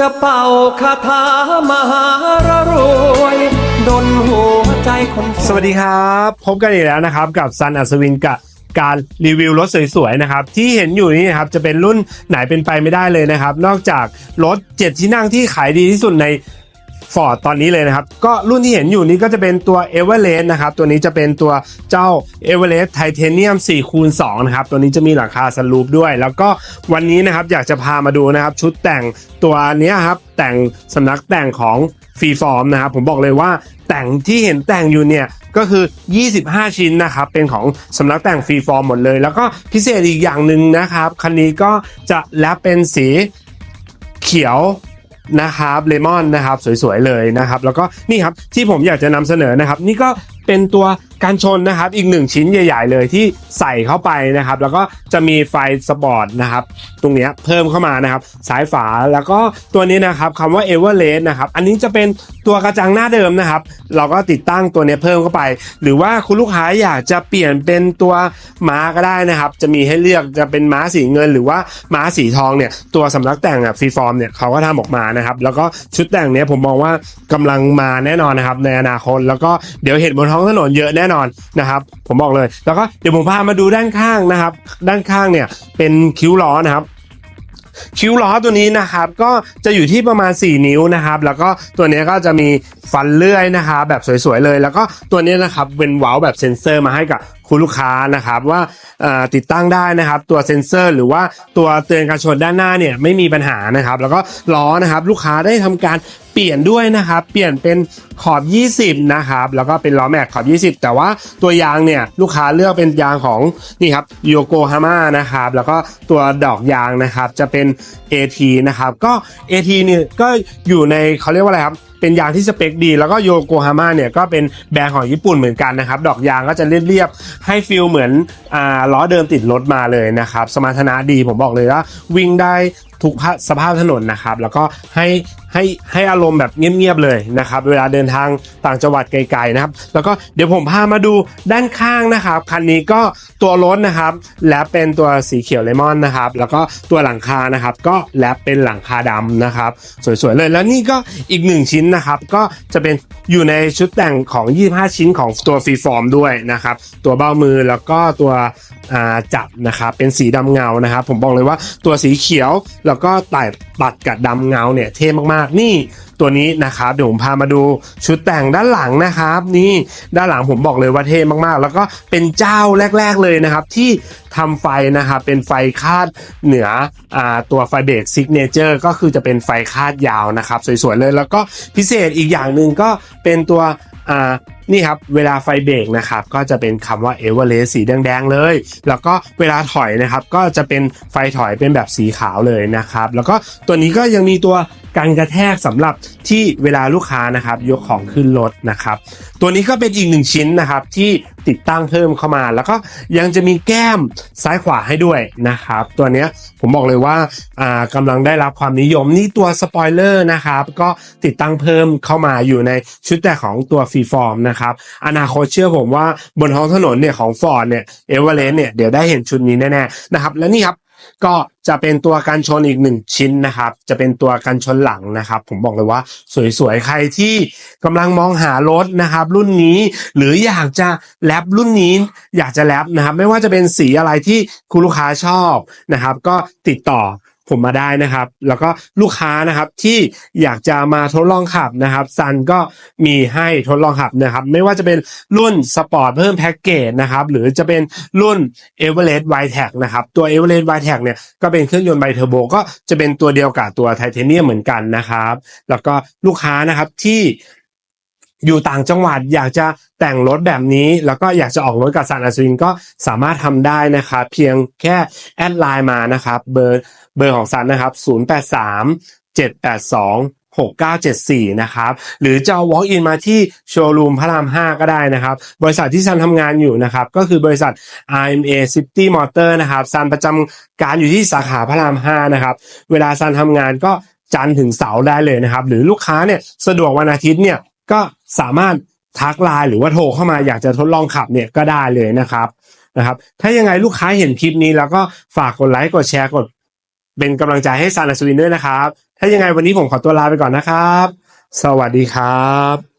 จะเป่าคาถามหารรวยดนหัวใจคนสวัสดีครับ พบกันอีกแล้วนะครับ กับซันอัศวินกับการรีวิวรถสวยๆนะครับ ที่เห็นอยู่นี่นะครับจะเป็นรุ่นไหนเป็นไปไม่ได้เลยนะครับ นอกจากรถ 7 ที่นั่งที่ขายดีที่สุดใน ฟอร์ดตอนนี้เลยนะครับ ก็รุ่นที่เห็นอยู่นี้ก็จะเป็นตัว e v e r e s t นะครับ ตัวนี้จะเป็นตัวเจ้า e v e r e s t Titanium 4คูณ2นะครับ ตัวนี้จะมีหลังคาสลูปด้วย แล้วก็วันนี้นะครับอยากจะพามาดูนะครับ ชุดแต่งตัวนี้ครับ แต่งสำนักแต่งของฟรีฟอร์มนะครับผมบอกเลยว่าแต่งที่เห็นแต่งอยู่เนี่ยก็คือ 25 ชิ้นนะครับ เป็นของสำนักแต่งฟรีฟอร์มหมดเลย แล้วก็พิเศษอีกอย่างหนึ่งนะครับ คันนี้ก็จะแลปเป็นสีเขียว นะครับเลมอนนะครับสวยๆเลยนะครับแล้วก็นี่ครับที่ผมอยากจะนำเสนอนะครับ นี่ก็เป็นตัว การชนนะครับอีกหนึ่งชิ้นใหญ่ ๆ เลยที่ใส่เข้าไปนะครับ แล้วก็จะมีไฟสปอร์ตนะครับ ตรงนี้เพิ่มเข้ามานะครับ สายฝาแล้วก็ตัวนี้นะครับคำว่า e v e r e s t นะครับ อันนี้จะเป็นตัวกระจังหน้าเดิมนะครับ เราก็ติดตั้งตัวนี้เพิ่มเข้าไป หรือว่าคุณลูกค้าอยากจะเปลี่ยนเป็นตัวม้าก็ได้นะครับ จะมีให้เลือกจะเป็นม้าสีเงิน หรือว่าม้าสีทองเนี่ยตัวสำนักแต่งอะฟรีฟอร์มเนี่ยเขาก็ทำออกมานะครับ แล้วก็ชุดแต่งเนี้ยผมมองว่ากำลังมาแน่นอนนะครับในอนาคต แล้วก็เดี๋ยวเห็นบนท้องถนนเยอะแน่นอนนะครับผมบอกเลย แล้วก็เดี๋ยวผมพามาดูด้านข้างนะครับ ด้านข้างเนี่ยเป็นคิ้วล้อนะครับคิ้วล้อตัวนี้นะครับก็จะอยู่ที่ประมาณ 4 นิ้วนะครับ แล้วก็ตัวนี้ก็จะมีฟันเลื่อยนะครับแบบสวยๆเลย แล้วก็ตัวนี้นะครับเป็นเว้าแบบเซ็นเซอร์มาให้กับ คุณลูกค้านะครับว่าติดตั้งได้นะครับตัวเซ็นเซอร์ หรือว่าตัวเตือนการชนด้านหน้าเนี่ยไม่มีปัญหานะครับ แล้วก็ล้อนะครับลูกค้าได้ทำการเปลี่ยนด้วยนะครับเปลี่ยนเป็นขอบ 20 นะครับ แล้วก็เป็นล้อแม็กขอบ 20 แต่ว่าตัวยางเนี่ยลูกค้าเลือกเป็นยางของนี่ครับโยโกฮาม่านะครับแล้วก็ตัวดอกยางนะครับจะเป็น AT นะครับก็ AT เนี่ยก็อยู่ในเขาเรียกว่าอะไรครับ เป็นยางที่สเปคดี แล้วก็โยโกฮาม่าเนี่ยก็เป็นแบรนด์ของญี่ปุ่นเหมือนกันนะครับ ดอกยางก็จะเรียบๆให้ฟิลเหมือนอ่าล้อเดิมติดรถมาเลยนะครับ สมรรถนะดีผมบอกเลยว่าวิ่งได้ทุกสภาพถนนนะครับ แล้วก็ให้ให้ให้อารมณ์แบบเงียบๆเลยนะครับ เวลาเดินทางต่างจังหวัดไกลๆนะครับ แล้วก็เดี๋ยวผมพามาดูด้านข้างนะครับคันนี้ก็ตัวรถนะครับ และเป็นตัวสีเขียวเลมอนนะครับ แล้วก็ตัวหลังคานะครับ ก็แลปเป็นหลังคาดำนะครับ สวยๆเลยแล้วนี่ก็อีกหนึ่งชิ้นนะครับ ก็จะเป็นอยู่ในชุดแต่งของ 25 ชิ้นของตัวฟรีฟอร์มด้วยนะครับ ตัวเบ้ามือแล้วก็ตัวจับนะครับเป็นสีดำเงานะครับ ผมบอกเลยว่าตัวสีเขียวแล้วก็ตัด ตัดกับดำเงาเนี่ยเท่มากๆ นี่ตัวนี้นะครับเดี๋ยวผมพามาดูชุดแต่งด้านหลังนะครับ นี่ด้านหลังผมบอกเลยว่าเท่มากๆ แล้วก็เป็นเจ้าแรก ๆเลยนะครับ ที่ทำไฟนะครับเป็นไฟคาดเหนืออตัวไฟเบรกซิกเนเจอร์ก็คือจะเป็นไฟคาดยาวนะครับ สวยๆเลยแล้วก็พิเศษอีกอย่างหนึ่งก็เป็นตัว นี่ครับเวลาไฟเบรกนะครับก็จะเป็นคำว่าเอเวอเรสสีแดงๆเลย แล้วก็เวลาถอยนะครับก็จะเป็นไฟถอยเป็นแบบสีขาวเลยนะครับ แล้วก็ตัวนี้ก็ยังมีตัว กันกระแทกสำหรับที่เวลาลูกค้านะครับยกของขึ้นรถนะครับ ตัวนี้ก็เป็นอีกหนึ่งชิ้นนะครับที่ติดตั้งเพิ่มเข้ามา แล้วก็ยังจะมีแก้มซ้ายขวาให้ด้วยนะครับ ตัวนี้ผมบอกเลยว่าากำลังได้รับความนิยมนี่ตัวสปอยเลอร์นะครับก็ติดตั้งเพิ่มเข้ามาอยู่ในชุดแต่ของตัวฟรีฟอร์มนะครับอนาคตเชื่อผมว่าบนท้องถนนเนี่ยของฟอร์ดเนี่ยเอเวอเรสต์เนี่ยเดี๋ยวได้เห็นชุดนี้แน่ๆนะครับและนี่ครับ ก็จะเป็นตัวกันชนอีกหนึ่งชิ้นนะครับ จะเป็นตัวกันชนหลังนะครับ ผมบอกเลยว่าสวยๆ ใครที่กำลังมองหารถนะครับ รุ่นนี้หรืออยากจะแรปรุ่นนี้ อยากจะแรปนะครับ ไม่ว่าจะเป็นสีอะไรที่คุณลูกค้าชอบนะครับ ก็ติดต่อ ผมมาได้นะครับ แล้วก็ลูกค้านะครับที่อยากจะมาทดลองขับนะครับซันก็มีให้ทดลองขับนะครับ ไม่ว่าจะเป็นรุ่นสปอร์ตเพิ่มแพ็กเกจนะครับ หรือจะเป็นรุ่น e v e r e s t w i t e c นะครับ ตัว e v e r e s t w i t e c เนี่ยก็เป็นเครื่องยนต์ไบเทอร์โบก็จะเป็นตัวเดียวกับตัวไทเทเนียมเหมือนกันนะครับ แล้วก็ลูกค้านะครับที่อยู่ต่างจังหวัดอยากจะ แต่งรถแบบนี้แล้วก็อยากจะออกรถกับซันอัศวินก็สามารถทำได้นะครับเพียงแค่แอดไลน์มานะครับเบอร์เบอร์ของซันนะครับ 083 782 6974 นะครับ หรือจะ walk in มาที่โชว์รูมพระราม 5 ก็ได้นะครับ บริษัทที่ซันทำงานอยู่นะครับ ก็คือบริษัท RMA City Motor นะครับซันประจำการอยู่ที่สาขาพระราม 5 นะครับ เวลาซันทำงานก็จันทร์ถึงเสาร์ได้เลยนะครับ หรือลูกค้าเนี่ยสะดวกวันอาทิตย์เนี่ยก็สามารถ ทักไลน์หรือว่าโทรเข้ามาอยากจะทดลองขับเนี่ยก็ได้เลยนะครับนะครับ ถ้ายังไงลูกค้าเห็นคลิปนี้แล้วก็ฝากกดไลค์กดแชร์กด เป็นกำลังใจให้ซานอัศวินด้วยนะครับ ถ้ายังไงวันนี้ผมขอตัวลาไปก่อนนะครับ สวัสดีครับ